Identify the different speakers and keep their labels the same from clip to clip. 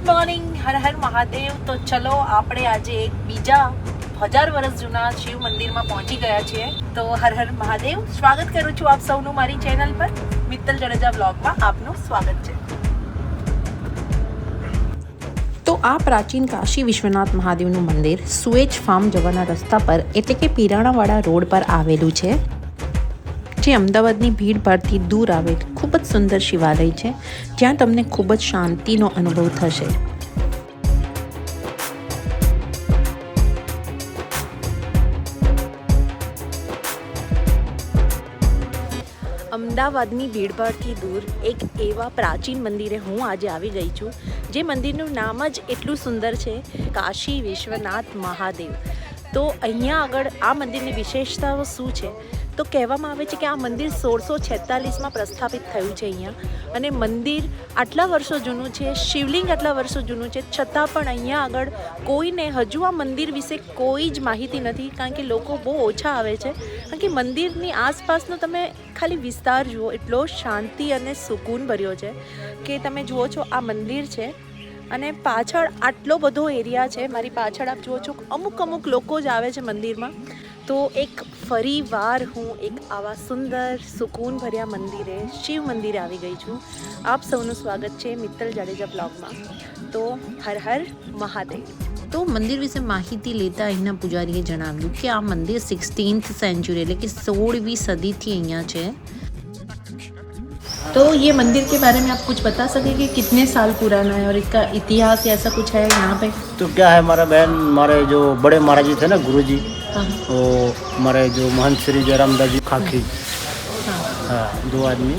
Speaker 1: Good morning Har Har Mahadev. તો ચલો, આપણે આજે એક બીજા હજાર વર્ષ જૂના શિવ મંદિરમાં પહોંચી ગયા છીએ. તો હર હર મહાદેવ, સ્વાગત કરું છું આપ સૌનું મારી ચેનલ પર. મિત્તલ જડેજા બ્લોગમાં આપનું સ્વાગત છે.
Speaker 2: તો આ પ્રાચીન કાશી વિશ્વનાથ મહાદેવનું મંદિર સુએજ ફાર્મ જવાના રસ્તા પર એટલે કે પીરાણાવાળા રોડ પર આવેલું છે. જે અમદાવાદની ભીડભાડથી દૂર આવેલ ખૂબ જ સુંદર શિવાલય છે, જ્યાં તમને ખૂબ જ શાંતિનો અનુભવ થશે. અમદાવાદની ભીડભાડથી દૂર એક એવા પ્રાચીન મંદિરે હું આજે આવી ગઈ છું, જે મંદિરનું નામ જ એટલું સુંદર છે, કાશી વિશ્વનાથ મહાદેવ. તો અહીંયા આગળ આ મંદિરની વિશેષતાઓ શું છે? તો કહેવામાં આવે છે કે આ મંદિર સોળસો છેતાલીસમાં પ્રસ્થાપિત થયું છે અહીંયા. અને મંદિર આટલા વર્ષો જૂનું છે, શિવલિંગ આટલા વર્ષો જૂનું છે, છતાં પણ અહીંયા આગળ કોઈને હજુ આ મંદિર વિશે કોઈ જ માહિતી નથી, કારણ કે લોકો બહુ ઓછા આવે છે. કારણ કે મંદિરની આસપાસનો તમે ખાલી વિસ્તાર જુઓ, એટલો શાંતિ અને સુકૂન ભર્યો છે કે તમે જુઓ છો આ મંદિર છે અને પાછળ આટલો બધો એરિયા છે. મારી પાછળ આપ જુઓ છો અમુક અમુક લોકો જ આવે છે મંદિરમાં. તો એક ફરી વાર હું એક આવા સુંદર સુકૂન ભર્યા મંદિરે શિવ મંદિરે આવી ગઈ છું આપ સૌનું સ્વાગત છે મિત્તલ જાડેજા બ્લોગમાં તો હર હર મહાદેવ તો મંદિર વિશે માહિતી લેતા અહીંના પૂજારીએ જણાવ્યું કે આ મંદિર સિક્સટીન્થ સેન્ચુરી એટલે કે સોળમી સદીથી અહીંયા છે तो ये मंदिर के बारे में आप कुछ बता सके कि कितने साल पुराना है और इसका इतिहास या ऐसा कुछ है यहाँ पे
Speaker 3: तो क्या है हमारा बहन हमारे जो बड़े महाराज जी थे ना गुरु जी वो हमारे जो महंत श्री जयराम दास जी खाकी।
Speaker 2: हाँ।
Speaker 3: हाँ दो आदमी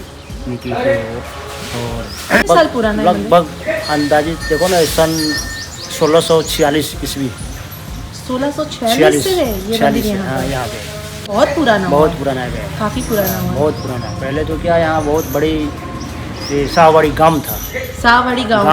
Speaker 3: उनकी थे वो और
Speaker 2: साल पुराना
Speaker 3: लगभग अंदाजित देखो ना सन सोलह सौ छियालीस ईस्वी।
Speaker 2: सोलह सौ
Speaker 3: छियालीस
Speaker 2: हाँ पे।
Speaker 3: यहाँ पे।
Speaker 2: बहुत पुराना
Speaker 3: बहुत पुराना है।
Speaker 2: काफ़ी पुराना हुआ।
Speaker 3: बहुत पुराना। पहले तो क्या यहाँ बहुत बड़ी शाहवाड़ी गाँव था।
Speaker 2: सावड़ी गाँव।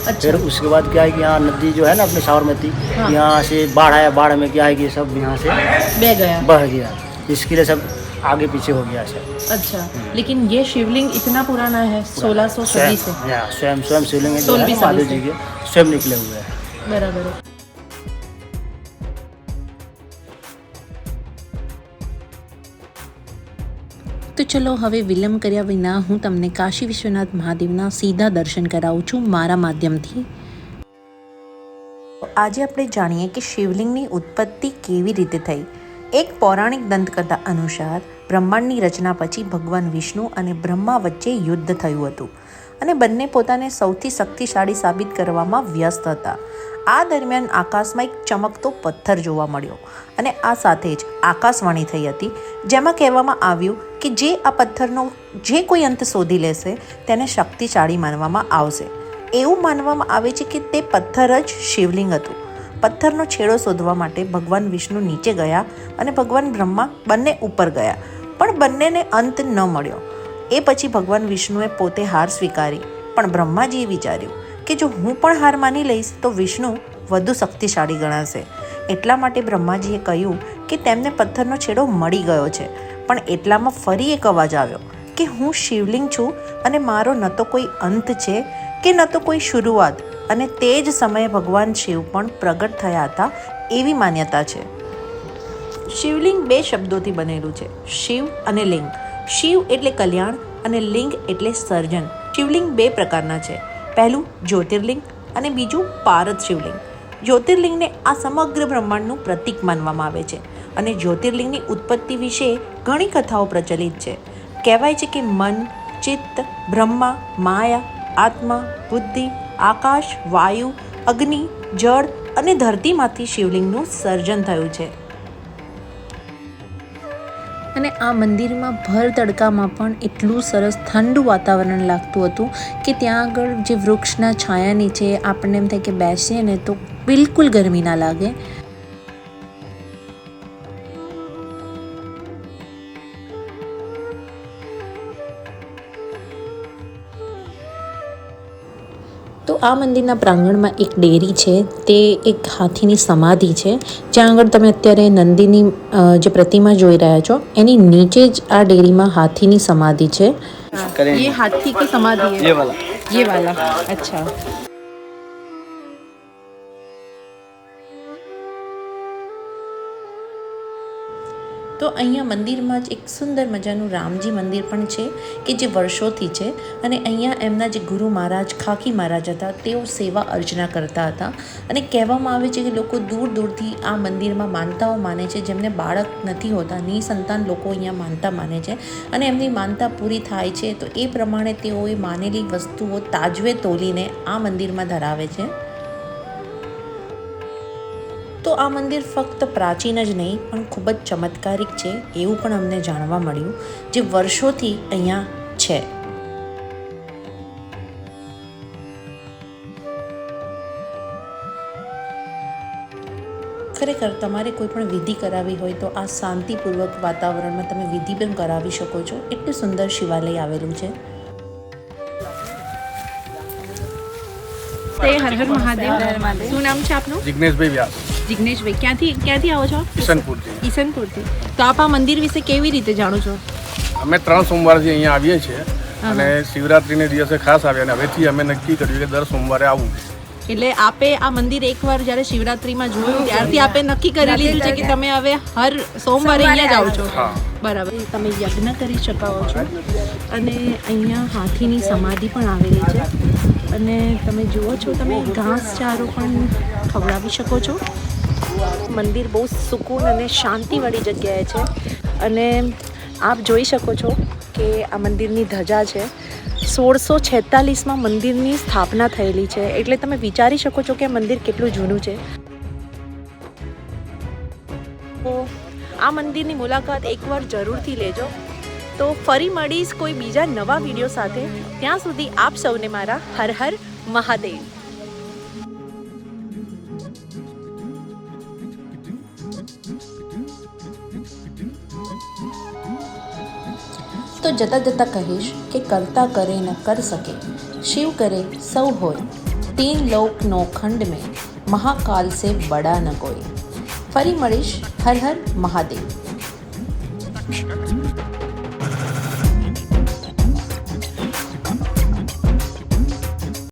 Speaker 2: का।
Speaker 3: फिर
Speaker 2: अच्छा
Speaker 3: उसके बाद क्या है कि यहाँ नदी जो है ना अपने साबरमती
Speaker 2: हाँ।
Speaker 3: यहाँ से बाढ़ आया बाढ़ में क्या है कि सब यहाँ से
Speaker 2: बह गया।
Speaker 3: बह गया। इसके लिए सब आगे पीछे हो गया सर
Speaker 2: अच्छा लेकिन ये शिवलिंग इतना पुराना है सोलह सौ सदी से?
Speaker 3: स्वयं स्वयं स्वयं शिवलिंग है महादेव जी के स्वयं निकले हुए हैं।
Speaker 2: बराबर है। તો ચલો હવે વિલંબ કર્યા વિના હું તમને કાશી વિશ્વનાથ મહાદેવના સીધા દર્શન કરાવું છું મારા માધ્યમથી. આજે આપણે જાણીએ કે શિવલિંગની ઉત્પત્તિ કેવી રીતે થઈ. એક પૌરાણિક દંતકથા અનુસાર બ્રહ્માંડની રચના પછી ભગવાન વિષ્ણુ અને બ્રહ્મા વચ્ચે યુદ્ધ થયું હતું. અને બંને પોતાને સૌથી શક્તિશાળી સાબિત કરવામાં વ્યસ્ત હતા. આ દરમિયાન આકાશમાં એક ચમકતો પથ્થર જોવા મળ્યો અને આ સાથે જ આકાશવાણી થઈ હતી, જેમાં કહેવામાં આવ્યું કે જે આ પથ્થરનો જે કોઈ અંત શોધી લેશે, તેને શક્તિશાળી માનવામાં આવશે. એવું માનવામાં આવે છે કે તે પથ્થર જ શિવલિંગ હતું. પથ્થરનો છેડો શોધવા માટે ભગવાન વિષ્ણુ નીચે ગયા અને ભગવાન બ્રહ્મા બંને ઉપર ગયા, પણ બંનેને અંત ન મળ્યો. એ પછી ભગવાન વિષ્ણુએ પોતે હાર સ્વીકારી. પણ બ્રહ્માજીએ વિચાર્યું કે જો હું પણ હાર માની લઈશ, તો વિષ્ણુ વધુ શક્તિશાળી ગણાશે. એટલા માટે બ્રહ્માજીએ કહ્યું કે તેમને પથ્થરનો છેડો મળી ગયો છે. પણ એટલામાં ફરી એક અવાજ આવ્યો કે હું શિવલિંગ છું અને મારો ન તો કોઈ અંત છે કે ન તો કોઈ શરૂઆત. અને તે જ સમયે ભગવાન શિવ પણ પ્રગટ થયા હતા એવી માન્યતા છે. શિવલિંગ બે શબ્દોથી બનેલું છે. શિવ અને લિંગ. શિવ એટલે કલ્યાણ અને લિંગ એટલે સર્જન. શિવલિંગ બે પ્રકારના છે. પહેલું જ્યોતિર્લિંગ અને બીજું પારદ શિવલિંગ. જ્યોતિર્લિંગને આ સમગ્ર બ્રહ્માંડનું પ્રતીક માનવામાં આવે છે અને જ્યોતિર્લિંગની ઉત્પત્તિ વિશે ઘણી કથાઓ પ્રચલિત છે. કહેવાય છે કે મન, ચિત્ત, બ્રહ્મા, માયા, આત્મા, બુદ્ધિ, આકાશ, વાયુ, અગ્નિ, જળ અને ધરતીમાંથી શિવલિંગનું સર્જન થયું છે. અને આ મંદિરમાં ભર તડકામાં પણ એટલું સરસ ઠંડુ વાતાવરણ લાગતું હતું કે ત્યાં આગળ જે વૃક્ષના છાયા નીચે આપણને એમ થાય કે બેસીએ ને તો બિલકુલ ગરમી ના લાગે. તો આ મંદિરના પ્રાંગણમાં એક ડેરી છે તે એક હાથીની સમાધિ છે જ્યાં આગળ તમે અત્યારે નંદીની અ, જે પ્રતિમા જોઈ રહ્યા છો એની નીચે જ આ ડેરીમાં હાથીની સમાધિ છે
Speaker 3: करेंगे
Speaker 2: ये हाथी की समाधि है
Speaker 3: ये वाला
Speaker 2: ये वाला अच्छा તો અહીંયા મંદિરમાં જ એક સુંદર મજાનું રામજી મંદિર પણ છે, કે જે વર્ષોથી છે. અને અહીંયા એમના જે ગુરુ મહારાજ, ખાકી મહારાજ હતા, તેઓ સેવા અર્ચના કરતા હતા. અને કહેવામાં આવે છે કે લોકો દૂર દૂરથી આ મંદિરમાં માનતાઓ માને છે. જેમને બાળક નથી હોતા નિસંતાન લોકો અહીંયા માનતા માને છે. અને એમની માનતા પૂરી થાય છે, તો એ પ્રમાણે તેઓએ માનેલી વસ્તુઓ તાજવે તોલીને આ મંદિરમાં ધરાવે છે. તો આ મંદિર ફક્ત પ્રાચીન જ નહીં પણ ખૂબ જ ચમત્કારિક છે એવું પણ અમને જાણવા મળ્યું જે વર્ષોથી અહીંયા છે. ખરેખર તમારે કોઈ પણ વિધિ કરાવી હોય તો આ શાંતિપૂર્વક વાતાવરણમાં તમે વિધિ પણ કરાવી શકો છો. એટલું સુંદર શિવાલય આવેલું છે.
Speaker 1: તે હર હર મહાદેવ. શું નામ છે આપનું?
Speaker 4: જિગ્નેશભાઈ વ્યાસ.
Speaker 1: જિગ્નેશભાઈ ક્યાંથી ક્યાંથી આવો છો?
Speaker 4: કિશનપુરથી
Speaker 1: ઈસનપુરથી. તો આપ આ મંદિર વિશે કેવી રીતે જાણો છો?
Speaker 4: અમે ત્રણ સોમવારથી અહીંયા આવીએ છીએ અને શિવરાત્રિને દિવસે ખાસ આવ્યા અને હવેથી અમે નક્કી કર્યું કે દર સોમવારે આવું.
Speaker 1: એટલે આપે આ મંદિર એકવાર જ્યારે શિવરાત્રીમાં જોયું ત્યારથી આપે નક્કી કરી લીધું છે કે તમે હવે હર સોમવારે અહીંયા જ આવો છો. બરાબર. તમે યજ્ઞ કરી શકાવો છો. અને અહીંયા હાથીની સમાધિ પણ આવેલી છે. અને તમે જુઓ છો તમે ઘાસ ચારો પણ ખવડાવી શકો છો. મંદિર બહુ સુકૂન અને શાંતિવાળી જગ્યાએ છે. અને આપ જોઈ શકો છો કે આ મંદિરની ધજા છે. સોળસો છેતાલીસમાં મંદિરની સ્થાપના થયેલી છે. એટલે તમે વિચારી શકો છો કે મંદિર કેટલું જૂનું છે. તો આ મંદિરની મુલાકાત એકવાર જરૂરથી લેજો. તો ફરી મળીશ કોઈ બીજા નવા વીડિયો સાથે. ત્યાં સુધી આપ સૌને મારા હર હર મહાદેવ.
Speaker 2: તો જતાં જતાં કહીશ કે કરતા કરે ન કર શકે. શિવ કરે સૌ હોય. તીન લોક નો ખંડ में મહાકાલ से બડા ન કોઈ. ફરી મળીશ હર હર મહાદેવ.